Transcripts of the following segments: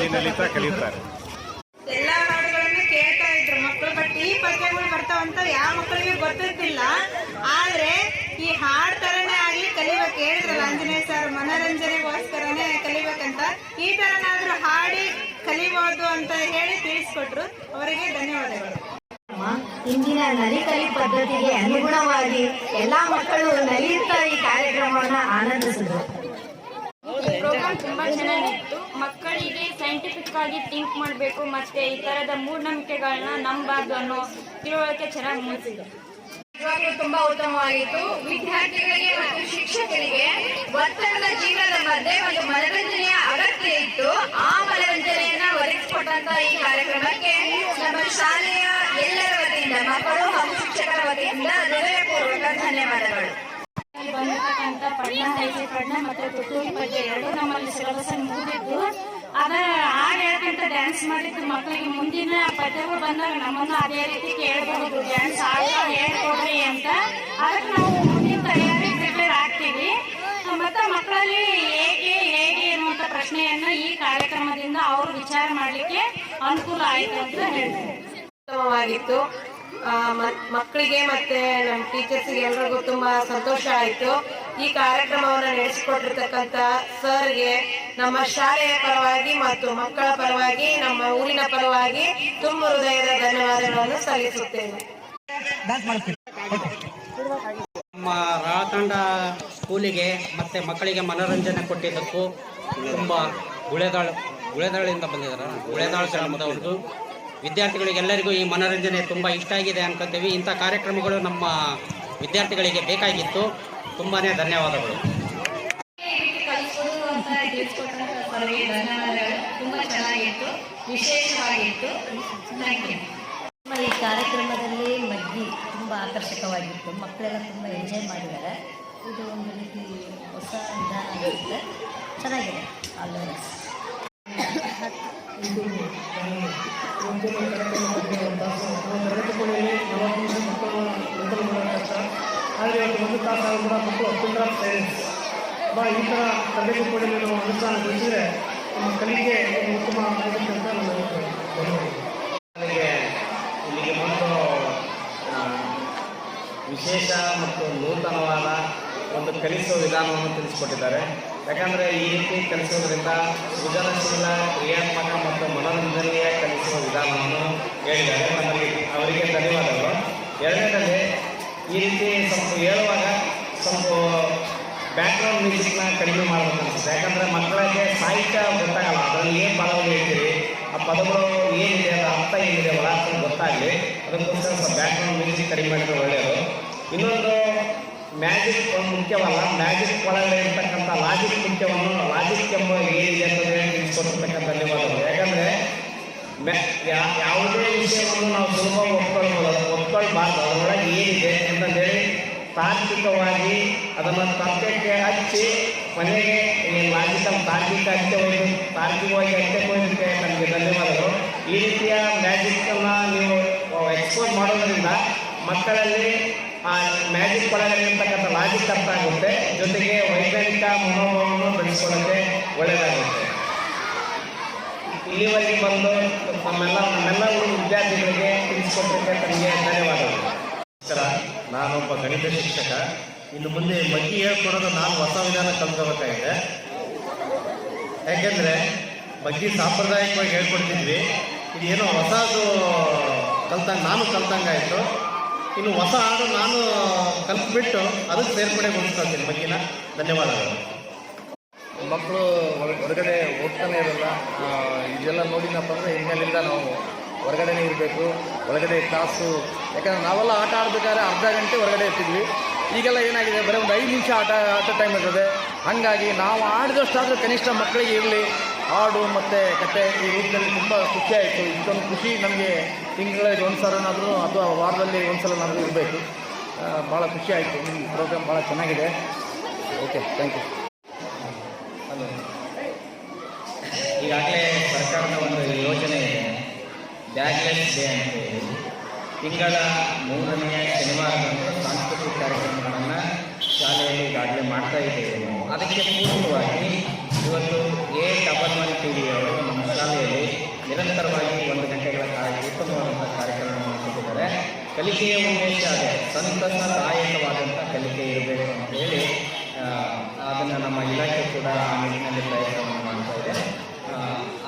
ನಲಿನಲಿತ ಕಲಿಯುತ್ತಾರೆ. ಎಲ್ಲಾ ಹಾಡುಗಳನ್ನು ಕೇಳ್ತಾ ಇದ್ರು ಮಕ್ಕಳು ಬಟ್ ಈ ಪದ್ಯಗಳು ಬರ್ತಾವಂತ ಯಾವ ಮಕ್ಕಳಿಗೆ ಗೊತ್ತಿರ್ತಿಲ್ಲ. ಆದ್ರೆ ಈ ಹಾಡ್ ತರನೇ ಆಗ್ಲಿ ಕಲಿಬೇಕು. ಹೇಳಿದ್ರಲ್ಲ ಆಂಜನೇಯ ಸರ್ ಮನೋರಂಜನೆಗೋಸ್ಕರನೇ ಕಲಿಬೇಕಂತ. ಈ ತರನಾದ್ರೂ ಹಾಡಿ ಕಲಿಬಹುದು ಅಂತ ಹೇಳಿ ತಿಳಿಸ್ಕೊಟ್ರು. ಅವರಿಗೆ ಧನ್ಯವಾದಗಳು. ಇಂದಿನ ನಲಿಕಲಿ ಪದ್ಧತಿಗೆ ಅನುಗುಣವಾಗಿ ಎಲ್ಲಾ ಮಕ್ಕಳು ನಲಿಯುತ್ತಾ ಈ ಕಾರ್ಯಕ್ರಮವನ್ನ ಆನಂದಿಸಿದ್ರು. ಪ್ರೋಗ್ರಾಮ್ ತುಂಬಾ ಚೆನ್ನಾಗಿತ್ತು. ಮಕ್ಕಳಿಗೆ ಸೈಂಟಿಫಿಕ್ ಆಗಿ ಥಿಂಕ್ ಮಾಡಬೇಕು, ಮತ್ತೆ ಈ ತರದ ಮೂಢನಂಬಿಕೆಗಳನ್ನ ನಂಬಬಾರ್ದು ಅನ್ನೋ ತಿಳುವಳಿಕೆ ಚೆನ್ನಾಗಿ ಮೂಡಿಸಿದೆ. ತುಂಬಾ ಉತ್ತಮವಾಗಿತ್ತು. ವಿದ್ಯಾರ್ಥಿಗಳಿಗೆ ಮತ್ತು ಶಿಕ್ಷಕರಿಗೆ ಒತ್ತಡದ ಜೀವನದ ಮಧ್ಯೆ ಒಂದು ಮನರಂಜನೆಯ ಅಗತ್ಯ ಇತ್ತು. ಆ ಮನರಂಜನೆಯನ್ನ ಒದಗಿಸಿಕೊಟ್ಟಂತ ಈ ಕಾರ್ಯಕ್ರಮಕ್ಕೆ ನಮ್ಮ ಶಾಲೆಯ ಎಲ್ಲರ ವತಿಯಿಂದ, ಮಕ್ಕಳು ಹಾಗೂ ಶಿಕ್ಷಕರ ವತಿಯಿಂದ ಹೃದಯಪೂರ್ವಕ ಧನ್ಯವಾದಗಳು. ಬಂದಿರತಕ್ಕಂಥ ಪಣ್ಣ ಹೈಸೆ ಪಣ್ಣ ಮತ್ತೆ ತುತ್ತೂರಿ ಬಗ್ಗೆ ಎರಡು ನಮ್ಮಲ್ಲಿ ಸಿಲೆಬಸ್ ಮುಗಿದಿದ್ದು. ಅದ ಹಾಡು ಹೇಳ್ಕಂತ ಡ್ಯಾನ್ಸ್ ಮಾಡಿದ್ದು ಮಕ್ಕಳಿಗೆ ಮುಂದಿನ ಪದ್ಯಗಳು ಬಂದಾಗ ನಮ್ಮನ್ನು ಅದೇ ರೀತಿ ಕೇಳಬಹುದು ಡ್ಯಾನ್ಸ್ ಆಗ ಹೇಳ್ಕೊಡ್ರಿ ಅಂತ. ಅದಕ್ಕೆ ನಾವು ಮುಂದಿನ ತಯಾರಿ ಪ್ರಿಪೇರ್ ಆಗ್ತೀವಿ. ಮತ್ತೆ ಮಕ್ಕಳಲ್ಲಿ ಹೇಗೆ ಹೇಗೆ ಎನ್ನುವಂಥ ಪ್ರಶ್ನೆಯನ್ನು ಈ ಕಾರ್ಯಕ್ರಮದಿಂದ ಅವರು ವಿಚಾರ ಮಾಡಲಿಕ್ಕೆ ಅನುಕೂಲ ಆಯಿತು ಅಂತ ಹೇಳ್ತೀನಿ. ಉತ್ತಮವಾಗಿತ್ತು. ಮಕ್ಕಳಿಗೆ ಮತ್ತೆ ನಮ್ಮ ಟೀಚರ್ಸ್ಗೆ ಎಲ್ರಿಗೂ ತುಂಬಾ ಸಂತೋಷ ಆಯಿತು. ಈ ಕಾರ್ಯಕ್ರಮವನ್ನು ನಡೆಸಿಕೊಟ್ಟಿರ್ತಕ್ಕಂಥ ಸರ್ಗೆ ನಮ್ಮ ಶಾಲೆಯ ಪರವಾಗಿ ಮತ್ತು ಮಕ್ಕಳ ಪರವಾಗಿ ನಮ್ಮ ಊರಿನ ಪರವಾಗಿ ತುಂಬ ಹೃದಯದ ಧನ್ಯವಾದಗಳನ್ನು ಸಲ್ಲಿಸುತ್ತೇನೆ. ನಮ್ಮ ರಾತಂಡ ಸ್ಕೂಲಿಗೆ ಮತ್ತೆ ಮಕ್ಕಳಿಗೆ ಮನೋರಂಜನೆ ಕೊಟ್ಟಿದ್ದಕ್ಕೂ ತುಂಬ ಗುಳೆದಾಳು ಗುಳೆದಾಳಿಂದ ಬಂದಿದ್ದಾರೆ. ಗುಳೆದಾಳು ಗ್ರಾಮದವ್ರದ್ದು ವಿದ್ಯಾರ್ಥಿಗಳಿಗೆಲ್ಲರಿಗೂ ಈ ಮನೋರಂಜನೆ ತುಂಬ ಇಷ್ಟ ಆಗಿದೆ ಅನ್ಕೊತೀವಿ. ಇಂಥ ಕಾರ್ಯಕ್ರಮಗಳು ನಮ್ಮ ವಿದ್ಯಾರ್ಥಿಗಳಿಗೆ ಬೇಕಾಗಿತ್ತು. ತುಂಬಾ ಧನ್ಯವಾದಗಳು. ಚೆನ್ನಾಗಿತ್ತು ವಿಶೇಷವಾಗಿತ್ತು ಈ ಕಾರ್ಯಕ್ರಮದಲ್ಲಿ ಮಗ್ಗಿ ತುಂಬ ಆಕರ್ಷಕವಾಗಿತ್ತು. ಮಕ್ಕಳೆಲ್ಲ ತುಂಬ ಎಂಜಾಯ್ ಮಾಡಿದ್ದಾರೆ. ಇದು ಒಂದು ರೀತಿ ಹೊಸ ವಿಧಾನ ಚೆನ್ನಾಗಿದೆ. ಚೆನ್ನಾಗಿದೆ ಆಲ್ ದ ಬೆಸ್ಟ್. ಆದರೆ ಇವತ್ತು ಒಂದು ಕೂಡ ಮಕ್ಕಳು ಸೈನ್ಸ್ ಬಾ ಈ ಥರ ತರಬೇತಿ ಕೊಡಿ ನಾವು ಅನುಷ್ಠಾನಗೊಳಿಸಿದರೆ ನಮ್ಮ ಕಲಿಕೆ ಉತ್ತಮ ಅಂತ ನನ್ನ ಇಲ್ಲಿಗೆ ಬಂದು ವಿಶೇಷ ಮತ್ತು ನೂತನವಾದ ಒಂದು ಕಲಿಸುವ ವಿಧಾನವನ್ನು ತಿಳಿಸಿಕೊಟ್ಟಿದ್ದಾರೆ ಯಾಕಂದರೆ ಈ ರೀತಿ ಕಲಿಸೋದ್ರಿಂದ ಸೃಜನಶೀಲ ಕ್ರಿಯಾತ್ಮಕ ಮತ್ತು ಮನೋರಂಜನೆಯ ಕಲಿಸುವ ವಿಧಾನವನ್ನು ಹೇಳಿದ್ದಾರೆ ನಮಗೆ ಅವರಿಗೆ ಧನ್ಯವಾದಗಳು. ಎರಡನೇದಲ್ಲಿ ಈ ರೀತಿ ಸ್ವಲ್ಪ ಹೇಳುವಾಗ ಸ್ವಲ್ಪ ಬ್ಯಾಕ್ಗ್ರೌಂಡ್ ಮ್ಯೂಸಿಕ್ನ ಕಡಿಮೆ ಮಾಡಬೇಕು ಅನಿಸುತ್ತೆ. ಯಾಕಂದರೆ ಮಕ್ಕಳಿಗೆ ಸಾಹಿತ್ಯ ಗೊತ್ತಾಗಲ್ಲ, ಅದರಲ್ಲಿ ಏನು ಪದಗಳು ಹೇಳ್ತೀವಿ ಆ ಪದಗಳು ಏನಿದೆ, ಅದರ ಅರ್ಥ ಏನಿದೆ ಒಳ ಗೊತ್ತಾಗಲಿ. ಅದಕ್ಕೋಸ್ಕರ ಸ್ವಲ್ಪ ಬ್ಯಾಕ್ಗ್ರೌಂಡ್ ಮ್ಯೂಸಿಕ್ ಕಡಿಮೆ ಮಾಡಿದ್ರೆ ಒಳ್ಳೆಯದು. ಇನ್ನೊಂದು ಮ್ಯಾಜಿಕ್ ಮುಖ್ಯವಲ್ಲ ಮ್ಯಾಜಿಕ್ ಒಳಗಡೆ ಇರ್ತಕ್ಕಂಥ ಲಾಜಿಕ್ ಮುಖ್ಯವನ್ನು ಲಾಜಿಕ್ ಎಂಬ ಏನಿದೆ ಅಂತಂದರೆ ತಿಳಿಸ್ಕೊಟ್ಟಿರ್ತಕ್ಕಂಥ ಧನ್ಯವಾದಗಳು. ಯಾಕಂದರೆ ಯಾವುದೇ ವಿಷಯವನ್ನು ನಾವು ಸುಲಭವಾಗಿ ಒಪ್ಕೊಳ್ಬೋದು, ಒಪ್ಕೊಳ್ಬಾರ್ದು, ಅದರೊಳಗೆ ಏನಿದೆ ಅಂತಂದೇಳಿ ತಾರ್ಕಿಕವಾಗಿ ಅದನ್ನು ತರ್ಕಕ್ಕೆ ಹಚ್ಚಿ ಮನೆಗೆ ಲಾಜಿಕಲ್ ತಾರ್ಕಿಕ ಅಂತ್ಯ ಒಯ್ದು, ತಾರ್ಕಿಕವಾಗಿ ಒಯ್ದಕ್ಕೆ ನಮಗೆ ಧನ್ಯವಾದಗಳು. ಈ ರೀತಿಯ ಮ್ಯಾಜಿಕ್ಕನ್ನು ನೀವು ಎಕ್ಸ್ಪೋರ್ಟ್ ಮಾಡೋದ್ರಿಂದ ಮಕ್ಕಳಲ್ಲಿ ಆ ಮ್ಯಾಜಿಕ್ ಒಳಗಡೆ ಇರ್ತಕ್ಕಂಥ ಲಾಜಿಕ್ ಅರ್ಥ ಆಗುತ್ತೆ. ಜೊತೆಗೆ ವೈಜ್ಞಾನಿಕ ಮನೋಭಾವವನ್ನು ಬೆಳೆಸ್ಕೊಳ್ಳೋಕ್ಕೆ ಒಳ್ಳೆಯದಾಗುತ್ತೆ. ಇಲ್ಲಿವರೆಗೆ ಬಂದು ನಮ್ಮೆಲ್ಲ ನಮ್ಮೆಲ್ಲ ಊರಿನ ವಿದ್ಯಾರ್ಥಿಗಳಿಗೆ ತಿಳಿಸಿಕೊಟ್ಟಿದ್ದಕ್ಕೆ ತಮಗೆ ಧನ್ಯವಾದಗಳು. ನಮಸ್ಕಾರ ನಾನೊಬ್ಬ ಗಣಿತ ಶಿಕ್ಷಕ. ಇನ್ನು ಮುಂದೆ ಮಗ್ಗಿ ಹೇಳ್ಕೊಡೋದು ನಾನು ಹೊಸ ವಿಧಾನ ಕಲ್ತ್ಕೋಬೇಕಾಗಿದೆ ಯಾಕೆಂದರೆ ಬಗ್ಗೆ ಸಾಂಪ್ರದಾಯಿಕವಾಗಿ ಹೇಳ್ಕೊಡ್ತಿದ್ವಿ. ಇದು ಏನೋ ಹೊಸದು ಕಲ್ತಂಗೆ ನಾನು ಕಲ್ತಂಗಾಯಿತು. ಇನ್ನು ಹೊಸ ಹಾಡು ನಾನು ಕಲ್ತ್ಬಿಟ್ಟು ಅದಕ್ಕೆ ಸೇರ್ಪಡೆಗೊಳಿಸ್ಕೊಳ್ತೀನಿ ಬಗ್ಗೆನ ಧನ್ಯವಾದಗಳು. ಮಕ್ಕಳು ಹೊರಗಡೆ ಹೋಗ್ತಾನೆ ಇರಲ್ಲ ಇದೆಲ್ಲ ನೋಡಿನಪ್ಪ ಅಂದರೆ ಹಿನ್ನೆಲೆಯಿಂದ ನಾವು ಹೊರಗಡೆನೇ ಇರಬೇಕು ಹೊರಗಡೆ ಕ್ಲಾಸು. ಯಾಕಂದರೆ ನಾವೆಲ್ಲ ಆಟ ಆಡ್ಬೇಕಾದ್ರೆ ಅರ್ಧ ಗಂಟೆ ಹೊರಗಡೆ ಇರ್ತಿದ್ವಿ. ಈಗೆಲ್ಲ ಏನಾಗಿದೆ, ಬರೀ ಒಂದು ಐದು ನಿಮಿಷ ಆಟ ಆಟ ಟೈಮ್ ಇರ್ತದೆ. ಹಾಗಾಗಿ ನಾವು ಆಡಿದಷ್ಟಾದರೂ ಕನಿಷ್ಠ ಮಕ್ಕಳಿಗೆ ಇರಲಿ. ಹಾಡು ಮತ್ತು ಕತೆ ಈ ರೂಪದಲ್ಲಿ ತುಂಬ ಖುಷಿ ಆಯಿತು. ಇದೊಂದು ಖುಷಿ ನಮಗೆ ತಿಂಗಳಿಗೆ ಒಂದು ಸಲನಾದರೂ ಅಥವಾ ವಾರದಲ್ಲಿ ಒಂದು ಸಲನಾದರೂ ಇರಬೇಕು ಭಾಳ ಖುಷಿ ಆಯಿತು. ನಿಮ್ಮ ಪ್ರೋಗ್ರಾಮ್ ಭಾಳ ಚೆನ್ನಾಗಿದೆ. ಓಕೆ ಥ್ಯಾಂಕ್ ಯು ಈಗಾಗಲೇ ಸರ್ಕಾರದ ಒಂದು ಯೋಜನೆ ಇದೆ. ಬ್ಯಾಗ್ಲೆಸ್ ಡೇ ಅಂತ ಹೇಳಿ. ತಿಂಗಳ ಮೂರನೆಯ ಶನಿವಾರದಂದು ಸಾಂಸ್ಕೃತಿಕ ಕಾರ್ಯಕ್ರಮಗಳನ್ನು ಶಾಲೆಯಲ್ಲಿ ಈಗಾಗಲೇ ಮಾಡ್ತಾ ಇದ್ದೇವೆ ಅದಕ್ಕೆ ಪೂರ್ವವಾಗಿ ಇವತ್ತು A double one T V ಅವರು ನಮ್ಮ ಶಾಲೆಯಲ್ಲಿ ನಿರಂತರವಾಗಿ ಒಂದು ಗಂಟೆಗಳ ಕಾಲ ಉತ್ತಮವಾದಂಥ ಕಾರ್ಯಕ್ರಮವನ್ನು ಕೊಟ್ಟಿದ್ದಾರೆ ಕಲಿಕೆಯ ಉದ್ದೇಶ ಅದೇ. ಸಂತಸದಾಯಕವಾದಂಥ ಕಲಿಕೆ ಇರಬೇಕು ಅಂತ ಹೇಳಿ ಅದನ್ನು ನಮ್ಮ ಇಲಾಖೆ ಕೂಡ ಆ ನಿಟ್ಟಿನಲ್ಲಿ ಪ್ರಯತ್ನವನ್ನು ಮಾಡ್ತಾ ಇದೆ.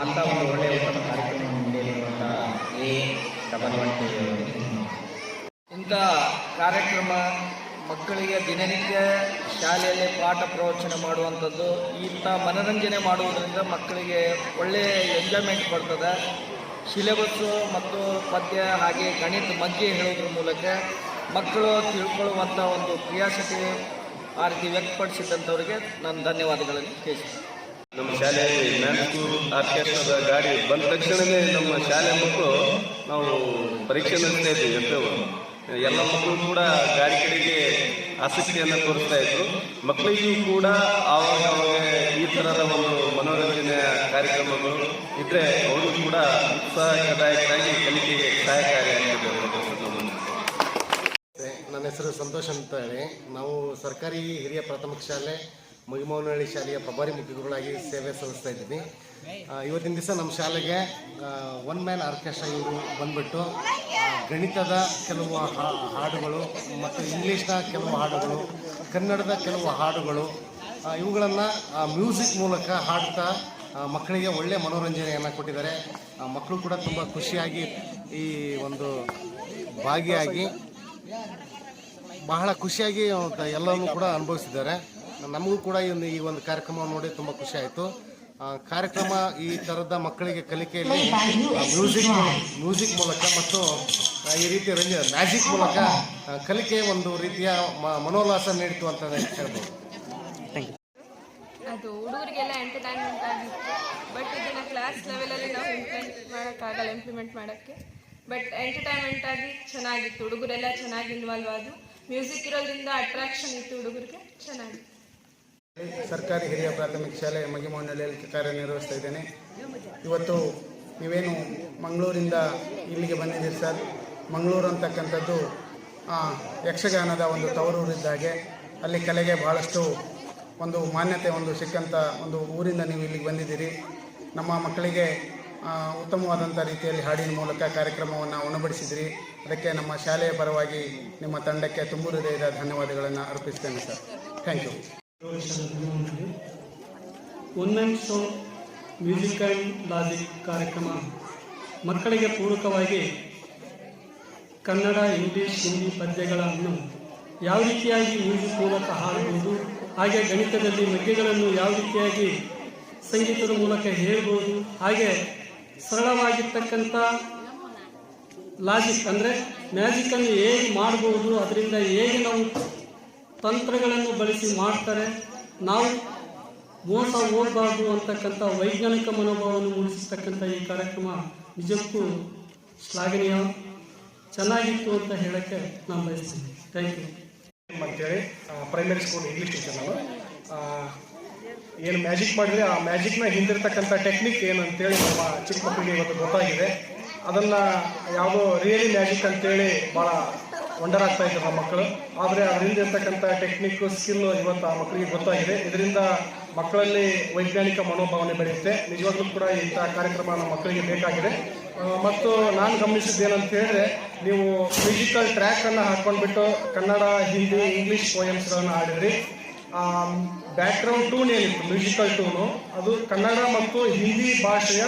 ಅಂಥ ಒಂದು ಒಳ್ಳೆಯ ಉತ್ತಮ ಕಾರ್ಯಕ್ರಮವನ್ನು ನೀಡಿರುವಂಥ ಎ ಡಬಲ್ ಒನ್ ಟಿ ಇಂಥ ಕಾರ್ಯಕ್ರಮ ಮಕ್ಕಳಿಗೆ ದಿನನಿತ್ಯ ಶಾಲೆಯಲ್ಲಿ ಪಾಠ ಪ್ರವಚನ ಮಾಡುವಂಥದ್ದು, ಇಂಥ ಮನರಂಜನೆ ಮಾಡುವುದರಿಂದ ಮಕ್ಕಳಿಗೆ ಒಳ್ಳೆಯ ಎಂಜಾಯ್ಮೆಂಟ್ ಬರ್ತದೆ. ಸಿಲೆಬಸ್ಸು ಮತ್ತು ಪದ್ಯ ಹಾಗೆ ಗಣಿತ ಮಧ್ಯೆ ಹೇಳೋದ್ರ ಮೂಲಕ ಮಕ್ಕಳು ತಿಳ್ಕೊಳ್ಳುವಂಥ ಒಂದು ಕ್ರಿಯಾಸಕ್ತಿ ಆ ರೀತಿ ವ್ಯಕ್ತಪಡಿಸಿದಂಥವ್ರಿಗೆ ನಾನು ಧನ್ಯವಾದಗಳನ್ನು ತಿಳಿಸ್ತೀನಿ. ನಮ್ಮ ಶಾಲೆಯಲ್ಲಿ ಮ್ಯಾಥ್ಸು ಆರ್ಕೆಸ್ಟ್ರಾದ ಗಾಡಿ ಬಂದ ತಕ್ಷಣವೇ ನಮ್ಮ ಶಾಲೆ ಮಕ್ಕಳು ನಾವು ಪರೀಕ್ಷೆ ನಡೆಸ್ತಾ ಇದ್ದೀವಿ ಎಲ್ಲ ಮಕ್ಕಳು ಕೂಡ ಗಾಡಿ ಕಡೆಗೆ ಆಸಕ್ತಿಯನ್ನು ತೋರಿಸ್ತಾ ಇದ್ರು. ಮಕ್ಕಳಿಗೂ ಕೂಡ ಆವಾಗ ಅವಾಗ ಈ ಥರದ ಒಂದು ಮನೋರಂಜನೆಯ ಕಾರ್ಯಕ್ರಮಗಳು ಇದ್ರೆ ಅವರು ಕೂಡ ಉತ್ಸಾಹದಾಯಕರಾಗಿ ಕಲಿಕೆಗೆ ಸಹಾಯಕಾರಿಯಾಗಿದೆ ನನ್ನ ಹೆಸರು ಸಂತೋಷ್ ಅಂತ ಹೇಳಿ ನಾವು ಸರ್ಕಾರಿ ಹಿರಿಯ ಪ್ರಾಥಮಿಕ ಶಾಲೆ ಮುಗಿಮೌನಹಳ್ಳಿ ಶಾಲೆಯ ಪ್ರಭಾರಿ ಮುಖ್ಯಗಳಾಗಿ ಸೇವೆ ಸಲ್ಲಿಸ್ತಾ ಇದ್ದೀನಿ ಇವತ್ತಿನ ದಿವಸ ನಮ್ಮ ಶಾಲೆಗೆ ಒನ್ ಮ್ಯಾನ್ ಆರ್ಕೆಸ್ಟ್ರಾ ಇವರು ಬಂದ್ಬಿಟ್ಟು ಗಣಿತದ ಕೆಲವು ಹಾಡುಗಳು ಮತ್ತು ಇಂಗ್ಲೀಷ್ನ ಕೆಲವು ಹಾಡುಗಳು, ಕನ್ನಡದ ಕೆಲವು ಹಾಡುಗಳು ಇವುಗಳನ್ನು ಮ್ಯೂಸಿಕ್ ಮೂಲಕ ಹಾಡ್ತಾ ಮಕ್ಕಳಿಗೆ ಒಳ್ಳೆಯ ಮನೋರಂಜನೆಯನ್ನು ಕೊಟ್ಟಿದ್ದಾರೆ. ಮಕ್ಕಳು ಕೂಡ ತುಂಬ ಖುಷಿಯಾಗಿ ಈ ಒಂದು ಭಾಗಿಯಾಗಿ ಬಹಳ ಖುಷಿಯಾಗಿ ಎಲ್ಲರೂ ಕೂಡ ಅನುಭವಿಸಿದ್ದಾರೆ. ನಮಗೂ ಕೂಡ ಈ ಒಂದು ಕಾರ್ಯಕ್ರಮವನ್ನು ನೋಡಿ ತುಂಬ ಖುಷಿ ಆಯಿತು. ಕಾರ್ಯಕ್ರಮ ಈ ಥರದ ಮಕ್ಕಳಿಗೆ ಕಲಿಕೆಯಲ್ಲಿ ಮ್ಯೂಸಿಕ್ ಮ್ಯೂಸಿಕ್ ಮೂಲಕ ಮತ್ತು ಈ ರೀತಿ ರಂಜ ಮ್ಯಾಜಿಕ್ ಮೂಲಕ ಕಲಿಕೆ ಒಂದು ರೀತಿಯ ಮ- ಮನೋಲ್ಲಾಸ ನೀಡಿತು ಅಂತ ಹೇಳ್ಬೋದು. ಅದು ಹುಡುಗರಿಗೆಲ್ಲ ಎಂಟರ್ಟೈನ್ಮೆಂಟ್ ಆಗಿತ್ತು. ಬಟ್ ಇದನ್ನು ಕ್ಲಾಸ್ ಲೆವೆಲಲ್ಲಿ ನಾವು ಇಂಪ್ಲಿಮೆಂಟ್ ಮಾಡೋಕ್ಕಾಗಲ್ಲ ಇಂಪ್ಲಿಮೆಂಟ್ ಮಾಡೋಕ್ಕೆ. ಬಟ್ ಎಂಟರ್ಟೈನ್ಮೆಂಟ್ ಆಗಿ ಚೆನ್ನಾಗಿತ್ತು. ಹುಡುಗರೆಲ್ಲ ಚೆನ್ನಾಗಿ ಇನ್ವಾಲ್ವ್ ಆದ್ರು. ಮ್ಯೂಸಿಕ್ ಇರೋದ್ರಿಂದ ಅಟ್ರಾಕ್ಷನ್ ಇತ್ತು ಹುಡುಗರಿಗೆ ಚೆನ್ನಾಗಿತ್ತು. ಸರ್ಕಾರಿ ಹಿರಿಯ ಪ್ರಾಥಮಿಕ ಶಾಲೆ ಮಗಿಮೋಹನಹಳ್ಳಿಯಲ್ಲಿ ಕಾರ್ಯನಿರ್ವಹಿಸ್ತಾ ಇದ್ದೇನೆ. ಇವತ್ತು ನೀವೇನು ಮಂಗಳೂರಿಂದ ಇಲ್ಲಿಗೆ ಬಂದಿದ್ದೀರಿ ಸರ್? ಮಂಗಳೂರು ಅಂತಕ್ಕಂಥದ್ದು ಯಕ್ಷಗಾನದ ಒಂದು ತವರೂರಿದ್ದಾಗೆ ಅಲ್ಲಿ ಕಲೆಗೆ ಭಾಳಷ್ಟು ಒಂದು ಮಾನ್ಯತೆ ಒಂದು ಸಿಕ್ಕಂಥ ಒಂದು ಊರಿಂದ ನೀವು ಇಲ್ಲಿಗೆ ಬಂದಿದ್ದೀರಿ. ನಮ್ಮ ಮಕ್ಕಳಿಗೆ ಉತ್ತಮವಾದಂಥ ರೀತಿಯಲ್ಲಿ ಹಾಡಿನ ಮೂಲಕ ಕಾರ್ಯಕ್ರಮವನ್ನು ಉಣಬಡಿಸಿದಿರಿ. ಅದಕ್ಕೆ ನಮ್ಮ ಶಾಲೆಯ ಪರವಾಗಿ ನಿಮ್ಮ ತಂಡಕ್ಕೆ ತುಂಬು ಹೃದಯದ ಧನ್ಯವಾದಗಳನ್ನು ಅರ್ಪಿಸ್ತೇನೆ sir. Thank you one music and logic ಕಾರ್ಯಕ್ರಮ ಮಕ್ಕಳಿಗೆ ಪೂರಕವಾಗಿ ಕನ್ನಡ, ಇಂಗ್ಲೀಷ್, ಹಿಂದಿ ಪದ್ಯಗಳನ್ನು ಯಾವ ರೀತಿಯಾಗಿ ಮ್ಯೂಸಿಕ್ ಮೂಲಕ ಹಾಡಬಹುದು ಹಾಗೆ ಗಣಿತದಲ್ಲಿ ಮಗ್ಗೆಗಳನ್ನು ಯಾವ ರೀತಿಯಾಗಿ ಸಂಗೀತದ ಮೂಲಕ ಹೇಳ್ಬೋದು, ಹಾಗೆ ಸರಳವಾಗಿರ್ತಕ್ಕಂಥ ಲಾಜಿಕ್ ಅಂದರೆ ಮ್ಯಾಜಿಕನ್ನು ಹೇಗೆ ಮಾಡ್ಬೋದು, ಅದರಿಂದ ಹೇಗೆ ನಾವು ತಂತ್ರಗಳನ್ನು ಬಳಸಿ ಮಾಡ್ತಾರೆ. ನಾವು ಮೋಸ ಹೋಗಬಾರ್ದು ಅಂತಕ್ಕಂಥ ವೈಜ್ಞಾನಿಕ ಮನೋಭಾವವನ್ನು ಮೂಡಿಸತಕ್ಕಂಥ ಈ ಕಾರ್ಯಕ್ರಮ ನಿಜಕ್ಕೂ ಶ್ಲಾಘನೀಯ, ಚೆನ್ನಾಗಿತ್ತು ಅಂತ ಹೇಳಕ್ಕೆ ನಾನು ಬಯಸ್ತೀನಿ. ಥ್ಯಾಂಕ್ ಯು ಅಂತೇಳಿ ಪ್ರೈಮರಿ ಸ್ಕೂಲ್ ಇಂಗ್ಲೀಷ್ ಟೀಚರ್ ನಾನು. ಏನು ಮ್ಯಾಜಿಕ್ ಮಾಡಿದ್ರೆ ಆ ಮ್ಯಾಜಿಕ್ನ ಹಿಂದಿರ್ತಕ್ಕಂಥ ಟೆಕ್ನಿಕ್ ಏನು ಅಂತೇಳಿ ನಮ್ಮ ಚಿಕ್ಕ ಮಕ್ಕಳಿಗೆ ಇವತ್ತು ಗೊತ್ತಾಗಿದೆ. ಅದನ್ನು ಯಾವುದೋ ರಿಯಲಿ ಮ್ಯಾಜಿಕ್ ಅಂತೇಳಿ ಭಾಳ ವಂಡರ್ ಆಗ್ತಾ ಇದ್ದಾರೆ ನಮ್ಮ ಮಕ್ಕಳು. ಆದರೆ ಅದರಿಂದ ಇರ್ತಕ್ಕಂಥ ಟೆಕ್ನಿಕ್ ಸ್ಕಿಲ್ ಇವತ್ತು ಆ ಮಕ್ಕಳಿಗೆ ಗೊತ್ತಾಗಿದೆ. ಇದರಿಂದ ಮಕ್ಕಳಲ್ಲಿ ವೈಜ್ಞಾನಿಕ ಮನೋಭಾವನೆ ಬೆಳೆಯುತ್ತೆ. ನಿಜವಾಗ್ಲೂ ಕೂಡ ಇಂಥ ಕಾರ್ಯಕ್ರಮ ನಮ್ಮ ಮಕ್ಕಳಿಗೆ ಬೇಕಾಗಿದೆ. ಮತ್ತು ನಾನು ಗಮನಿಸಿದ್ದೇನಂತ ಹೇಳಿದ್ರೆ ನೀವು ಮ್ಯೂಸಿಕಲ್ ಟ್ರ್ಯಾಕನ್ನು ಹಾಕ್ಕೊಂಡ್ಬಿಟ್ಟು ಕನ್ನಡ, ಹಿಂದಿ ಇಂಗ್ಲೀಷ್ ಪೋಯಮ್ಸ್ಗಳನ್ನು ಆಡಿದ್ರಿ ಬ್ಯಾಕ್ಗ್ರೌಂಡ್ ಟೂನ್ ಏನಿತ್ತು? ಮ್ಯೂಸಿಕಲ್ ಟೂನು ಅದು ಕನ್ನಡ ಮತ್ತು ಹಿಂದಿ ಭಾಷೆಯ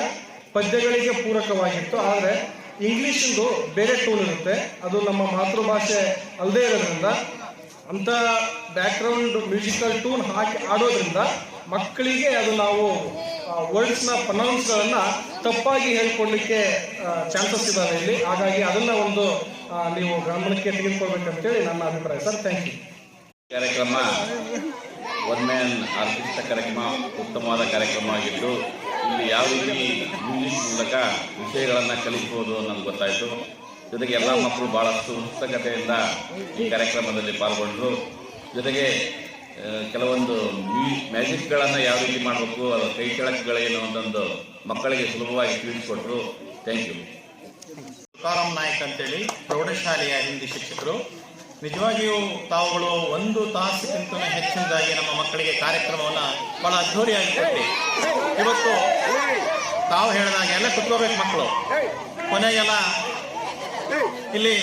ಪದ್ಯಗಳಿಗೆ ಪೂರಕವಾಗಿತ್ತು. ಆದರೆ ಇಂಗ್ಲೀಷಿಂದು ಬೇರೆ ಟೂನ್ ಇರುತ್ತೆ. ಅದು ನಮ್ಮ ಮಾತೃಭಾಷೆ ಅಲ್ಲದೆ ಇರೋದ್ರಿಂದ ಅಂಥ ಬ್ಯಾಕ್ಗ್ರೌಂಡ್ ಮ್ಯೂಸಿಕಲ್ ಟೂನ್ ಹಾಕಿ ಆಡೋದ್ರಿಂದ ಮಕ್ಕಳಿಗೆ ಅದು ನಾವು ವರ್ಡ್ಸ್ನ ಪ್ರನೌನ್ಸ್ಗಳನ್ನು ತಪ್ಪಾಗಿ ಹೇಳ್ಕೊಡ್ಲಿಕ್ಕೆ ಚಾನ್ಸಸ್ ಇದ್ದಾವೆ ಇಲ್ಲಿ. ಹಾಗಾಗಿ ಅದನ್ನ ಒಂದು ನೀವು ಗಮನಕ್ಕೆ ತೆಗೆದುಕೊಳ್ಬೇಕಂತೇಳಿ ನನ್ನ ಅಭಿಪ್ರಾಯ. ಸರ್ ಥ್ಯಾಂಕ್ ಯು ಕಾರ್ಯಕ್ರಮ ಒನ್ ಮ್ಯಾನ್ ಆರ್ಕೆಸ್ಟ್ರಾ ಕಾರ್ಯಕ್ರಮ ಉತ್ತಮವಾದ ಕಾರ್ಯಕ್ರಮ ಆಗಿದ್ದು ಇಲ್ಲಿ ಯಾವ ರೀತಿ ಇಂಗ್ಲೀಷ್ ಮೂಲಕ ವಿಷಯಗಳನ್ನು ಕಲಿಸ್ಬೋದು ಅನ್ನೋದು ಗೊತ್ತಾಯಿತು. ಜೊತೆಗೆ ಎಲ್ಲ ಮಕ್ಕಳು ಭಾಳಷ್ಟು ಉತ್ಸುಕತೆಯಿಂದ ಈ ಕಾರ್ಯಕ್ರಮದಲ್ಲಿ ಪಾಲ್ಗೊಂಡರು. ಜೊತೆಗೆ ಕೆಲವೊಂದು ಮ್ಯೂ, ಮ್ಯಾಜಿಕ್ಗಳನ್ನು ಯಾವ ರೀತಿ ಮಾಡಬೇಕು ಅದು ಕೈ ಕೆಳಕುಗಳೇನು ಒಂದೊಂದು ಮಕ್ಕಳಿಗೆ ಸುಲಭವಾಗಿ ತಿಳಿಸ್ಕೊಟ್ರು. Thank you. ತುಕಾರಾಮ್ ನಾಯ್ಕ್ ಅಂತೇಳಿ ಪ್ರೌಢಶಾಲೆಯ ಹಿಂದಿ ಶಿಕ್ಷಕರು. ನಿಜವಾಗಿಯೂ ತಾವುಗಳು ಒಂದು ತಾಸಿಗಿಂತ ಹೆಚ್ಚಿನದಾಗಿ ನಮ್ಮ ಮಕ್ಕಳಿಗೆ ಕಾರ್ಯಕ್ರಮವನ್ನು ಬಹಳ ಅದ್ಧೂರಿಯಾಗಿ ಕೊಟ್ಟು. ಇವತ್ತು ತಾವು ಹೇಳಿದಾಗ ಎಲ್ಲ ಕುತ್ಕೋಬೇಕು ಮಕ್ಕಳು. ಕೊನೆಗೆಲ್ಲ ಇಲ್ಲಿ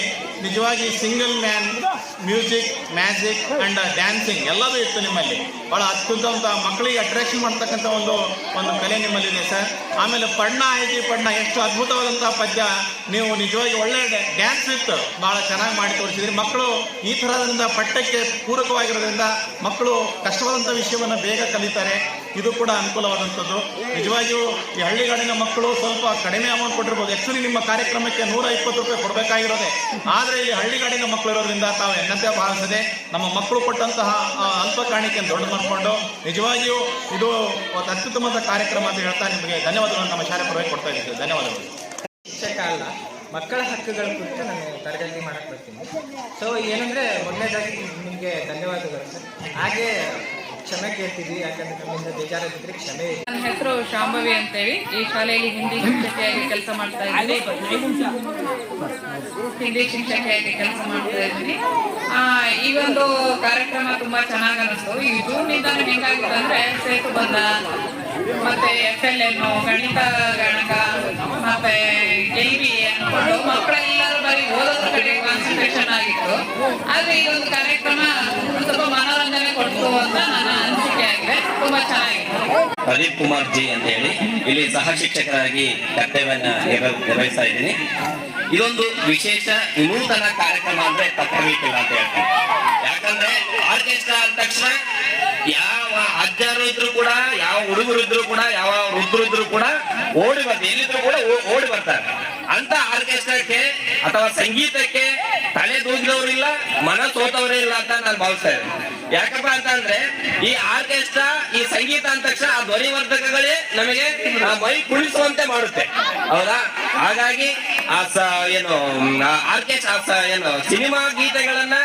ನಿಜವಾಗಿ single man music magic and dancing ಎಲ್ಲದೂ ಇತ್ತು ನಿಮ್ಮಲ್ಲಿ. ಭಾಳ ಅತ್ಯುತ್ತಮ ಮಕ್ಕಳಿಗೆ ಅಟ್ರಾಕ್ಷನ್ ಮಾಡ್ತಕ್ಕಂಥ ಒಂದು ಒಂದು ಕಲೆ ನಿಮ್ಮಲ್ಲಿದೆ ಸರ್. ಆಮೇಲೆ ಪಣ್ಣ ಐತಿ ಪಣ್ಣ ಎಷ್ಟು ಅದ್ಭುತವಾದಂಥ ಪದ್ಯ ನೀವು ನಿಜವಾಗಿ ಒಳ್ಳೆ ಡ್ಯಾನ್ಸ್ ಇತ್ತು ಭಾಳ ಚೆನ್ನಾಗಿ ಮಾಡಿ ತೋರಿಸಿದ್ರಿ. ಮಕ್ಕಳು ಈ ಥರದಿಂದ ಪಠ್ಯಕ್ಕೆ ಪೂರಕವಾಗಿರೋದ್ರಿಂದ ಮಕ್ಕಳು ಕಷ್ಟವಾದಂಥ ವಿಷಯವನ್ನು ಬೇಗ ಕಲಿತಾರೆ. ಇದು ಕೂಡ ಅನುಕೂಲವಾದಂಥದ್ದು. ನಿಜವಾಗಿಯೂ ಈ ಹಳ್ಳಿಗಾಡಿನ ಮಕ್ಕಳು ಸ್ವಲ್ಪ ಕಡಿಮೆ ಅಮೌಂಟ್ ಕೊಟ್ಟಿರ್ಬೋದು. ಆ್ಯಕ್ಚುಲಿ ನಿಮ್ಮ ಕಾರ್ಯಕ್ರಮಕ್ಕೆ ನೂರ ಇಪ್ಪತ್ತು ರೂಪಾಯಿ ಕೊಡಬೇಕಾಗಿರೋದೆ. ಆದರೆ ಇಲ್ಲಿ ಹಳ್ಳಿಗಾಡಿನ ಮಕ್ಕಳು ಇರೋದ್ರಿಂದ ತಾವು ಎನ್ನಂತೆ ಭಾವಿಸದೆ. ನಮ್ಮ ಮಕ್ಕಳು ಕೊಟ್ಟಂತಹ ಅಲ್ಪ ಕಾಣಿಕೆ ದೊಡ್ಡ ಮಾಡಿಕೊಂಡು ನಿಜವಾಗಿಯೂ ಇದು ಒಂದು ಅತ್ಯುತ್ತಮವಾದ ಕಾರ್ಯಕ್ರಮ ಅಂತ ಹೇಳ್ತಾ ನಿಮಗೆ ಧನ್ಯವಾದಗಳನ್ನು ನಮ್ಮ ಶಾಲೆ ಪರವಾಗಿ ಕೊಡ್ತಾ ಇದ್ದೀವಿ. ಧನ್ಯವಾದಗಳು. ಶಿಕ್ಷಕ ಅಲ್ಲ, ಮಕ್ಕಳ ಹಕ್ಕುಗಳ ಕುರಿತು ನಾನು ತರಗತಿ ಮಾಡಕ್ಕೆ ಬರ್ತೀನಿ. ಸೊ ಏನಂದ್ರೆ ಮೊದಲನೇದಾಗಿ ನಿಮಗೆ ಧನ್ಯವಾದಗಳು ಸರ್ ಹಾಗೆ ಕ್ಷಮೆ ಕೇಳ್ತೀವಿ, ಯಾಕಂದ್ರೆ ನಮ್ಮಿಂದ ಬೇಜಾರಾಗಿದ್ರೆ ಕ್ಷಮೆ ಇದೆ ನನ್ನ ಹೆಸರು ಶಾಂಭವಿ ಅಂತೇಳಿ. ಈ ಶಾಲೆಯಲ್ಲಿ ಹಿಂದಿ ಶಿಕ್ಷಕಿಯಾಗಿ ಕೆಲಸ ಮಾಡ್ತಾ ಇದ್ದೀನಿ. ಹಿಂದಿ ಶಿಕ್ಷಕಿಯಾಗಿ ಕೆಲಸ ಮಾಡ್ತಾ ಇದ್ದೀನಿ. ಈ ಒಂದು ಕಾರ್ಯಕ್ರಮ ತುಂಬಾ ಚೆನ್ನಾಗಿ ಅನಿಸ್ತು ಈ ಜೂನ್ನಿಂದ ಹೆಂಗಾಗಿದೆ ಅಂದ್ರೆ ಸೇತು ಬಂದ, ಮತ್ತೆ ಎಫ್ ಎಲ್ ಎನ್ ಗಣಿತ, ಗಣಕ, ಮತ್ತೆ ಎಲ್ ಬಿ ಅನ್ಕೊಂಡು ಮಕ್ಕಳೆಲ್ಲರೂ ಬರೀ ಓದೋದ್ರ ಕಡೆ ಕಾನ್ಸಂಟ್ರೇಷನ್ ಆಗಿತ್ತು. ಆದ್ರೆ ಈ ಒಂದು ಕಾರ್ಯಕ್ರಮ ಒಂದ್ ಸ್ವಲ್ಪ ಮನೋರಂಜನೆ ಕೊಡ್ತು ಅಂತ ನನ್ನ ಅನಿಸಿಕೆ ಆಗಿದೆ ತುಂಬಾ ಚೆನ್ನಾಗಿತ್ತು ಪ್ರದೀಪ್ ಕುಮಾರ್ ಜಿ ಅಂತ ಹೇಳಿ. ಇಲ್ಲಿ ಸಹ ಶಿಕ್ಷಕರಾಗಿ ಕರ್ತವ್ಯವನ್ನ ನಿರ್ವ- ನಿರ್ವಹಿಸ್ತಾ ಇದ್ದೀನಿ. ಇದೊಂದು ವಿಶೇಷ ವಿನೂತನ ಕಾರ್ಯಕ್ರಮ ಅಂದ್ರೆ ತಪ್ಪಿಲ್ಲ ಅಂತ ಹೇಳ್ತೀನಿ ಯಾಕಂದ್ರೆ ಆರ್ಕೆಸ್ಟ್ರಾ ಅಂದ ತಕ್ಷಣ ಯಾವ ಅಜ್ಜರು ಇದ್ರು ಕೂಡ, ಯಾವ ಹುಡುಗರು ಇದ್ರು ಕೂಡ, ಯಾವ ವೃದ್ಧರು ಇದ್ರು ಕೂಡ ಓಡಿ ಬರ್ತಾರೆ. ಎಲ್ಲಿದ್ರು ಕೂಡ ಓಡಿ ಬರ್ತಾರೆ. ಅಂತ ಆರ್ಕೆಸ್ಟ್ರಾಕ್ಕೆ ಅಥವಾ ಸಂಗೀತಕ್ಕೆ ತಲೆ ಇಲ್ಲ, ಮನ ಸೋತವರೇ ಇಲ್ಲ ಅಂತ ನಾನು ಭಾವಿಸ್ತಾ ಇದ್ದೀನಿ ಯಾಕಪ್ಪ ಅಂತ ಅಂದ್ರೆ, ಈ ಆರ್ಕೆಸ್ಟ್ರಾ, ಈ ಸಂಗೀತ ಅಂದ ತಕ್ಷಣ ಆ ಧ್ವನಿವರ್ಧಕಗಳೇ ನಮಗೆ ಮೈ ಕುಳಿಸುವಂತೆ ಮಾಡುತ್ತೆ. ಹೌದಾ? ಹಾಗಾಗಿ ಆ ಸ, ಏನು ಆರ್ಕೆಸ್ಟ್ರಾ ಏನು, ಸಿನಿಮಾ ಗೀತೆಗಳನ್ನ,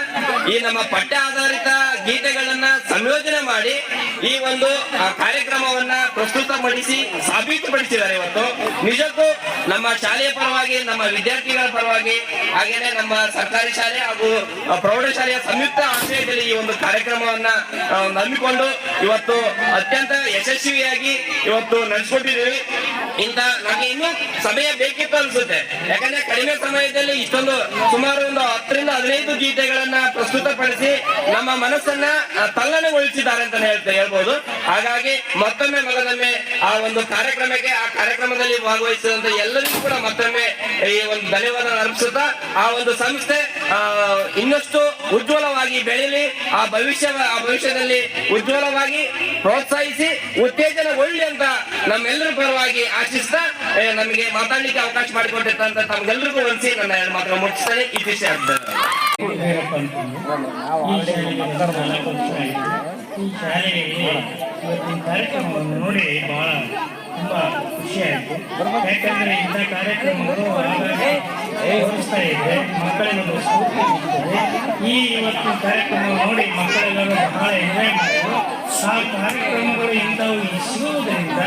ಈ ನಮ್ಮ ಪಠ್ಯ ಆಧಾರಿತ ಗೀತೆಗಳನ್ನ ಸಂಯೋಜನೆ ಮಾಡಿ ಈ ಒಂದು ಕಾರ್ಯಕ್ರಮವನ್ನ ಪ್ರಸ್ತುತಪಡಿಸಿ ಸಾಬೀತುಪಡಿಸಿದ್ದಾರೆ ಇವತ್ತು. ನಿಜಕ್ಕೂ ನಮ್ಮ ಶಾಲೆಯ ಪರವಾಗಿ, ನಮ್ಮ ವಿದ್ಯಾರ್ಥಿಗಳ ಪರವಾಗಿ, ಹಾಗೇನೆ ನಮ್ಮ ಸರ್ಕಾರಿ ಶಾಲೆ ಹಾಗೂ ಪ್ರೌಢಶಾಲೆಯ ಸಂಯುಕ್ತ ಆಶ್ರಯದಲ್ಲಿ ಈ ಒಂದು ಕಾರ್ಯಕ್ರಮವನ್ನ ನಂಬಿಕೊಂಡು ಇವತ್ತು ಅತ್ಯಂತ ಯಶಸ್ವಿಯಾಗಿ ಇವತ್ತು ನಡೆಸ್ಕೊಟ್ಟಿದ್ದೀವಿ. ಇಂತ ನಮಗೆ ಇನ್ನೂ ಸಮಯ ಬೇಕಿತ್ತು ಅನ್ಸುತ್ತೆ. ಯಾಕಂದ್ರೆ ಕಡಿಮೆ ಸಮಯದಲ್ಲಿ ಇಷ್ಟೊಂದು ಸುಮಾರು ಒಂದು ಹತ್ತರಿಂದ ಹದಿನೈದು ಗೀತೆಗಳನ್ನ ಪ್ರಸ್ತುತಪಡಿಸಿ ನಮ್ಮ ಮನಸ್ಸನ್ನ ಆ, ತಲ್ಲಣಗೊಳಿಸಿದ್ದಾರೆ ಅಂತ ಹೇಳ್ತಾ ಹೇಳ್ಬೋದು. ಹಾಗಾಗಿ ಮತ್ತೊಮ್ಮೆ ಮಗದೊಮ್ಮೆ ಆ ಒಂದು ಕಾರ್ಯಕ್ರಮಕ್ಕೆ ಆ ಕಾರ್ಯಕ್ರಮದಲ್ಲಿ ಭಾಗವಹಿಸಿದಂತ ಎಲ್ಲರಿಗೂ ಕೂಡ ಮತ್ತೊಮ್ಮೆ ಈ ಒಂದು ಧನ್ಯವಾದ ಅರ್ಪಿಸುತ್ತಾ ಆ ಒಂದು ಸಂಸ್ಥೆ ಆ, ಇನ್ನಷ್ಟು ಉಜ್ವಲವಾಗಿ ಬೆಳೆಯಲಿ ಆ ಭವಿಷ್ಯ ಆ ಭವಿಷ್ಯದಲ್ಲಿ ಉಜ್ವಲವಾಗಿ ಪ್ರೋತ್ಸಾಹಿಸಿ ಉತ್ತೇಜನಗೊಳ್ಳಿ ಅಂತ ನಮ್ಮೆಲ್ಲರ ಪರವಾಗಿ ಆಶಿಸ್ತಾ ನಮಗೆ ಮಾತಾಡ್ಲಿಕ್ಕೆ ಅವಕಾಶ ಮಾಡಿಕೊಟ್ಟಿರ್ತಂತ ತಮಗೆಲ್ಲರಿಗೂ ಒಂದ್ಸಿ ನನ್ನ ಎರಡು ಮಾತ್ರ ಮುಟ್ಟಿಸ್ತಾರೆ ಇತಿಶ್ಯ ಆಗ್ತದೆ ಈ ಶಾಲೆಯಲ್ಲಿ ಇವತ್ತಿನ ಕಾರ್ಯಕ್ರಮವನ್ನು ನೋಡಿ ಬಹಳ ತುಂಬಾ ಖುಷಿ ಆಯಿತು ಯಾಕಂದ್ರೆ ಇಂಥ ಕಾರ್ಯಕ್ರಮಗಳು ಆಗಾಗ ತೋರಿಸ್ತಾ ಇದ್ರೆ ಮಕ್ಕಳಿಗೆ ಒಂದು ಸ್ಫೂರ್ತಿ ಈ ಇವತ್ತಿನ ಕಾರ್ಯಕ್ರಮ ನೋಡಿ ಮಕ್ಕಳೆಲ್ಲರೂ ಬಹಳ ಎಂಜಾಯ್ ಮಾಡಿದ್ರು. ಆ ಕಾರ್ಯಕ್ರಮಗಳು ಇಂಥವು ಇಸುವುದರಿಂದ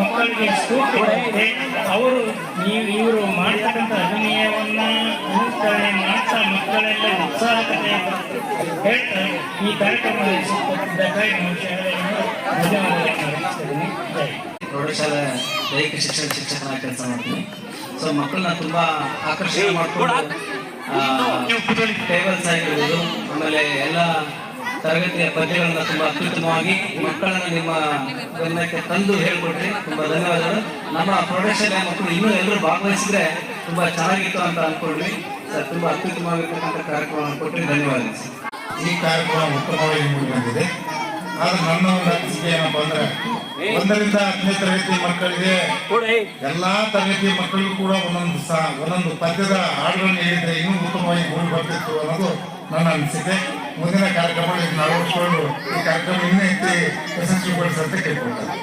ಮಕ್ಕಳಿಗೆ ಸ್ಫೂರ್ತಿ ಬರುತ್ತೆ ಅವರು ನೀವು ಇವರು ಮಾಡ್ತಕ್ಕಂಥ ಅಭಿನಯವನ್ನು ಅನುಕರಣೆ ಮಾಡ್ತಾ ಮಕ್ಕಳೆಲ್ಲ ಉತ್ಸಾಹಕತೆ ಹೇಳ್ತಾ ಈ ಕಾರ್ಯಕ್ರಮದಲ್ಲಿ ಸಿಕ್ಕಿದ್ದಕ್ಕಾಗಿ ಶಾಲೆಯನ್ನು ಪ್ರೌಢಶಾಲೆ ದೈಹಿಕ ಶಿಕ್ಷಣ ಶಿಕ್ಷಕನ ಕೆಲಸ ಮಾಡ್ತೀನಿ. ಸೊ ಮಕ್ಕಳನ್ನ ತುಂಬಾ ಆಕರ್ಷಣೆ ಮಾಡ್ಕೊಂಡು ಟೇಬಲ್ಸ್ ಆಗಿರ್ಬೋದು ಆಮೇಲೆ ಎಲ್ಲ ತರಗತಿಯ ಪದ್ಯಗಳನ್ನ ತುಂಬಾ ಅತ್ಯುತ್ತಮವಾಗಿ ಮಕ್ಕಳನ್ನ ನಿಮ್ಮ ಗಮನಕ್ಕೆ ತಂದು ಹೇಳ್ಕೊಟ್ರಿ. ತುಂಬಾ ಧನ್ಯವಾದಗಳು. ನಮ್ಮ ಪ್ರೊಡಕ್ಷನ್ ಮಕ್ಕಳು ಇನ್ನೂ ಎಲ್ಲರೂ ಭಾಗವಹಿಸಿದ್ರೆ ತುಂಬಾ ಚೆನ್ನಾಗಿತ್ತು ಅಂತ ಅನ್ಕೊಂಡ್ವಿ. ಸರ್, ತುಂಬಾ ಅತ್ಯುತ್ತಮವಾಗಿರ್ತಕ್ಕಂಥ ಕಾರ್ಯಕ್ರಮವನ್ನು ಕೊಟ್ಟರೆ ಧನ್ಯವಾದಗಳು. ಈ ಕಾರ್ಯಕ್ರಮ ಉತ್ತಮವಾಗಿ ಬಂದಿದೆ. ಆದ್ರೆ ನನ್ನ ಒಂದು ಅನಿಸಿಕೆ ಏನಪ್ಪ ಅಂದ್ರೆ, ಒಂದರಿಂದ ಹತ್ತನೇ ತರಗತಿ ಮಕ್ಕಳಿಗೆ ಎಲ್ಲಾ ತರಗತಿ ಮಕ್ಕಳಿಗೂ ಕೂಡ ಒಂದೊಂದು ಒಂದೊಂದು ಪದ್ಯದ ಹಾಡುಗಳನ್ನು ಹೇಳಿದ್ರೆ ಇನ್ನೂ ಉತ್ತಮವಾಗಿ ಮೂಡಿ ಬರ್ತಿತ್ತು ಅನ್ನೋದು ನನ್ನ ಅನಿಸಿಕೆ. ಮುಂದಿನ ಕಾರ್ಯಕ್ರಮದಲ್ಲಿ ಅಳವಡಿಸಿಕೊಂಡು ಈ ಕಾರ್ಯಕ್ರಮ ಇನ್ನೂ ಹೆಚ್ಚು ಯಶಸ್ವಿಗೊಳಿಸಂತ ಕೇಳ್ಕೊಳ್ತಾರೆ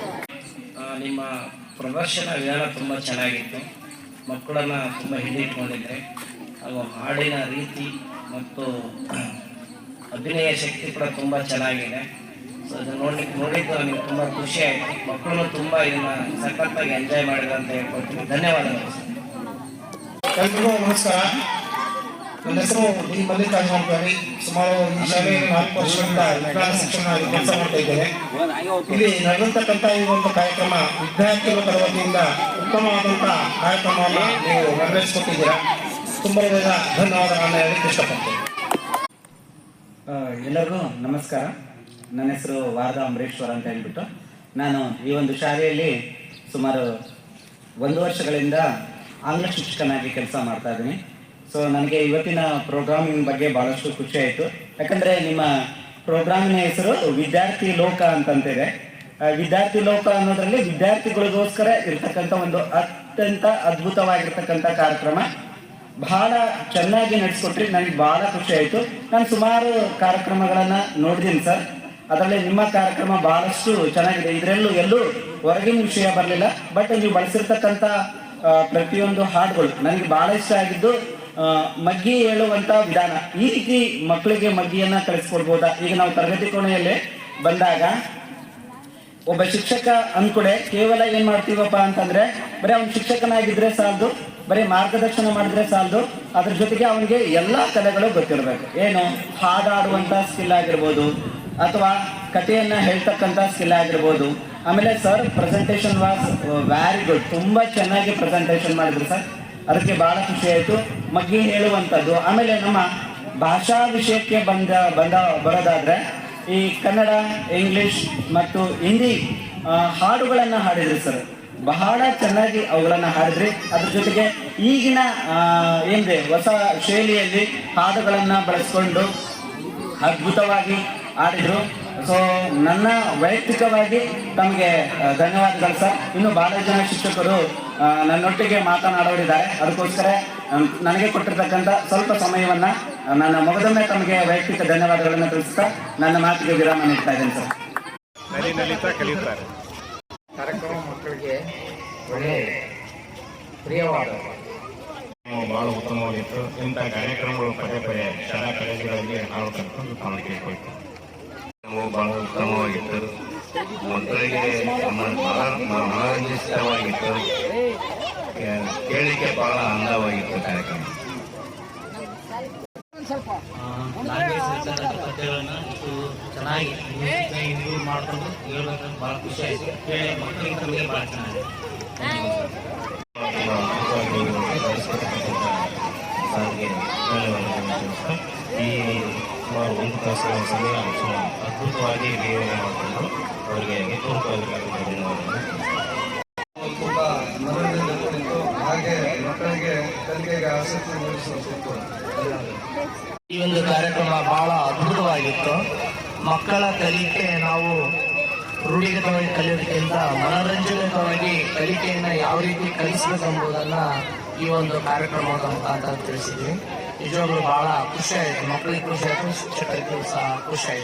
ನಿಮ್ಮ ಪ್ರದರ್ಶನ ವಿಧಾನ ತುಂಬ ಚೆನ್ನಾಗಿತ್ತು. ಮಕ್ಕಳನ್ನ ತುಂಬ ಹಿಡಿದಿಟ್ಕೊಂಡಿದ್ರೆ ಹಾಗೂ ಹಾಡಿನ ರೀತಿ ಮತ್ತು ಅಭಿನಯ ಶಕ್ತಿ ಕೂಡ ತುಂಬ ಚೆನ್ನಾಗಿದೆ. ಸೊ ಅದನ್ನು ನೋಡ್ಲಿಕ್ಕೆ ನೋಡಿದ್ದು ನನಗೆ ತುಂಬ ಖುಷಿ ಆಯಿತು. ಮಕ್ಕಳು ತುಂಬ ಇದನ್ನ ಸಖತ್ತಾಗಿ ಎಂಜಾಯ್ ಮಾಡಿದ್ರು ಅಂತ ಹೇಳ್ಕೊಳ್ತೀನಿ ಧನ್ಯವಾದಗಳು. ಸರ್ ಎಲ್ರಿಗೂ ನಮಸ್ಕಾರ. ನನ್ನ ಹೆಸರು ಡಿ ಮಲ್ಲಿಕಾರ್ಜುನ ಅಂತೇಳಿ ಸುಮಾರು ಈ ನಾಲ್ಕು ವರ್ಷದಿಂದ ವಿಜ್ಞಾನ ಶಿಕ್ಷಣವಾಗಿ ಕೆಲಸ ಮಾಡ್ತಾ ಇದ್ದೇನೆ ಇಲ್ಲಿ ನಡೆದಿರ್ತಕ್ಕಂಥ ಈ ಒಂದು ಕಾರ್ಯಕ್ರಮ ವಿದ್ಯಾರ್ಥಿಗಳ ತರಗತಿಯಿಂದ ಉತ್ತಮವಾದಂಥ ಕಾರ್ಯಕ್ರಮವನ್ನು ನೀವು ನೆರವೇರಿಸಿಕೊಟ್ಟಿದ್ದೀರಾ. ತುಂಬ ಧನ್ಯವಾದಗಳನ್ನು ಹೇಳಲಿಕ್ಕೆ ಇಷ್ಟಪಡ್ತೀನಿ. ಎಲ್ಲರಿಗೂ ನಮಸ್ಕಾರ. ನನ್ನ ಹೆಸರು ವಾರದ ಅಂಬರೀಶ್ವರ ಅಂತ ಹೇಳ್ಬಿಟ್ಟು ನಾನು ಈ ಒಂದು ಶಾಲೆಯಲ್ಲಿ ಸುಮಾರು ಒಂದು ವರ್ಷಗಳಿಂದ ಆಂಗ್ಲ ಶಿಕ್ಷಕನಾಗಿ ಕೆಲಸ ಮಾಡ್ತಾ ಇದ್ದೀನಿ. ಸೊ ನನಗೆ ಇವತ್ತಿನ ಪ್ರೋಗ್ರಾಮಿಂಗ್ ಬಗ್ಗೆ ಭಾಳಷ್ಟು ಖುಷಿ ಆಯಿತು. ಯಾಕಂದರೆ ನಿಮ್ಮ ಪ್ರೋಗ್ರಾಮಿನ ಹೆಸರು ವಿದ್ಯಾರ್ಥಿ ಲೋಕ ಅಂತಂತಿದೆ. ವಿದ್ಯಾರ್ಥಿ ಲೋಕ ಅನ್ನೋದರಲ್ಲಿ ವಿದ್ಯಾರ್ಥಿಗಳಿಗೋಸ್ಕರ ಇರ್ತಕ್ಕಂಥ ಒಂದು ಅತ್ಯಂತ ಅದ್ಭುತವಾಗಿರ್ತಕ್ಕಂಥ ಕಾರ್ಯಕ್ರಮ. ಬಹಳ ಚೆನ್ನಾಗಿ ನಡೆಸ್ಕೊಟ್ರಿ. ನನಗೆ ಬಹಳ ಖುಷಿ ಆಯಿತು. ನಾನು ಸುಮಾರು ಕಾರ್ಯಕ್ರಮಗಳನ್ನು ನೋಡಿದ್ದೀನಿ ಸರ್. ಅದರಲ್ಲಿ ನಿಮ್ಮ ಕಾರ್ಯಕ್ರಮ ಬಹಳಷ್ಟು ಚೆನ್ನಾಗಿದೆ. ಇದರಲ್ಲೂ ಎಲ್ಲೂ ಹೊರಗಿನ ವಿಷಯ ಬರಲಿಲ್ಲ. ಬಟ್ ನೀವು ಬಳಸಿರ್ತಕ್ಕಂಥ ಪ್ರತಿಯೊಂದು ಹಾಡುಗಳು ನನಗೆ ಬಹಳ ಇಷ್ಟ ಆಗಿದ್ದು ಮಗ್ಗಿ ಹೇಳುವಂತ ವಿಧಾನ. ಈ ರೀತಿ ಮಕ್ಕಳಿಗೆ ಮಗ್ಗಿಯನ್ನ ಕಲಿಸ್ಕೊಡ್ಬೋದಾ ಈಗ ನಾವು ತರಗತಿ ಕೋಣೆಯಲ್ಲಿ ಬಂದಾಗ ಒಬ್ಬ ಶಿಕ್ಷಕ ಅಂದ್ಕೂಡೆ, ಕೇವಲ ಏನ್ ಮಾಡ್ತೀವಪ್ಪ ಅಂತಂದ್ರೆ, ಬರೀ ಅವ್ನ ಶಿಕ್ಷಕನಾಗಿದ್ರೆ ಸಾಲದು, ಬರೀ ಮಾರ್ಗದರ್ಶನ ಮಾಡಿದ್ರೆ ಸಾಲದು, ಅದ್ರ ಜೊತೆಗೆ ಅವನಿಗೆ ಎಲ್ಲಾ ಕಲೆಗಳು ಗೊತ್ತಿರಬೇಕು. ಏನು? ಹಾಡಾಡುವಂತ ಸ್ಕಿಲ್ ಆಗಿರ್ಬೋದು, ಅಥವಾ ಕಥೆಯನ್ನ ಹೇಳ್ತಕ್ಕಂಥ ಸ್ಕಿಲ್ ಆಗಿರ್ಬೋದು. ಆಮೇಲೆ sir presentation was very good ತುಂಬಾ ಚೆನ್ನಾಗಿ ಪ್ರೆಸೆಂಟೇಷನ್ ಮಾಡಿದ್ರು ಸರ್ ಅದಕ್ಕೆ ಬಹಳ ಖುಷಿ ಆಯಿತು. ಮಗ್ಗಿ ಹೇಳುವಂಥದ್ದು, ಆಮೇಲೆ ನಮ್ಮ ಭಾಷಾ ವಿಷಯಕ್ಕೆ ಬಂದ ಬಂದ, ಬರೋದಾದರೆ ಈ ಕನ್ನಡ, ಇಂಗ್ಲಿಷ್ ಮತ್ತು ಹಿಂದಿ ಹಾಡುಗಳನ್ನು ಹಾಡಿದ್ರು ಸರ್. ಬಹಳ ಚೆನ್ನಾಗಿ ಅವುಗಳನ್ನು ಹಾಡಿದ್ರಿ. ಅದ್ರ ಜೊತೆಗೆ ಈಗಿನ ಏನಿದೆ ಹೊಸ ಶೈಲಿಯಲ್ಲಿ ಹಾಡುಗಳನ್ನು ಬಳಸ್ಕೊಂಡು ಅದ್ಭುತವಾಗಿ ಆಡಿದ್ರು ಸೊ ನನ್ನ ವೈಯಕ್ತಿಕವಾಗಿ ತಮಗೆ ಧನ್ಯವಾದಗಳು ಸರ್. ಇನ್ನು ಬಹಳ ಜನ ಶಿಕ್ಷಕರು ನನ್ನೊಟ್ಟಿಗೆ ಮಾತನಾಡೋರಿದ್ದಾರೆ. ಅದಕ್ಕೋಸ್ಕರ ನನಗೆ ಕೊಟ್ಟಿರ್ತಕ್ಕಂಥ ಸ್ವಲ್ಪ ಸಮಯವನ್ನ ನನ್ನ ಮೊದಲನೇ ತಮಗೆ ವೈಯಕ್ತಿಕ ಧನ್ಯವಾದಗಳನ್ನು ತಿಳಿಸ್ತಾ ನನ್ನ ಮಾತಿಗೆ ವಿರಾಮ ನೀಡ್ತಾ ಇದ್ದೇನೆ ಸರ್. ಕಾರ್ಯಕ್ರಮ ಮಕ್ಕಳಿಗೆ ಒಳ್ಳೆ ಪ್ರಿಯವಾದ ಬಹಳ ಉತ್ತಮವಾಗಿತ್ತು. ಇಂಥ ಕಾರ್ಯಕ್ರಮಗಳು ಪದೇ ಪದೇ ಶಾಲಾ ಕಾಲೇಜುಗಳಲ್ಲಿ ನಾವು ಕರ್ಕೊಂಡು ಕಾಣಿಕೆ ಬಹಳ ಉತ್ತಮವಾಗಿತ್ತು ಮಕ್ಕಳಿಗೆ ಮನೋರಂಜಿತವಾಗಿತ್ತು ಕೇಳಿಕೆ ಬಹಳ ಅಂದವಾಗಿತ್ತು ಕಾರ್ಯಕ್ರಮ. ಚೆನ್ನಾಗಿ ಇಂಪ್ರೂವ್ ಮಾಡ್ಕೊಂಡು ಹೇಳ್ಬೇಕಂತ ಭಾಳ ಖುಷಿ ಆಯ್ತು ಕೇಳಿ ಮಕ್ಕಳಿಗೆ ಭಾಳ ಚೆನ್ನಾಗಿದೆ ಈ ಸುಮಾರು ಒಂದು ತಾಸುಗಳ ಸಮಯ ಅದ್ಭುತವಾಗಿ ನಿಯೋಗ ಮಾಡಿಕೊಂಡು ಅವರಿಗೆ ತುಂಬ ಮನೋರಂಜನೆ ಹಾಗೆ ಮಕ್ಕಳಿಗೆ ಆಸಕ್ತಿ ಈ ಒಂದು ಕಾರ್ಯಕ್ರಮ ಬಹಳ ಅದ್ಭುತವಾಗಿತ್ತು. ಮಕ್ಕಳ ಕಲಿಕೆ ನಾವು ರೂಢಿಗತವಾಗಿ ಕಲಿಯೋದಕ್ಕಿಂತ ಮನೋರಂಜನಕವಾಗಿ ಕಲಿಕೆಯನ್ನು ಯಾವ ರೀತಿ ಕಲಿಸಬೇಕೆಂಬುದನ್ನ ಈ ಒಂದು ಕಾರ್ಯಕ್ರಮದ ಮುಖಾಂತರ ತಿಳಿಸಿದ್ವಿ. ನಿಜವಾಗ್ಲೂ ಬಹಳ ಖುಷಿ ಮಕ್ಕಳಿಗೆ ಖುಷಿ ಆಯಿತು ಶಿಕ್ಷಕರಿಗೂ ಸಹ ಖುಷಿ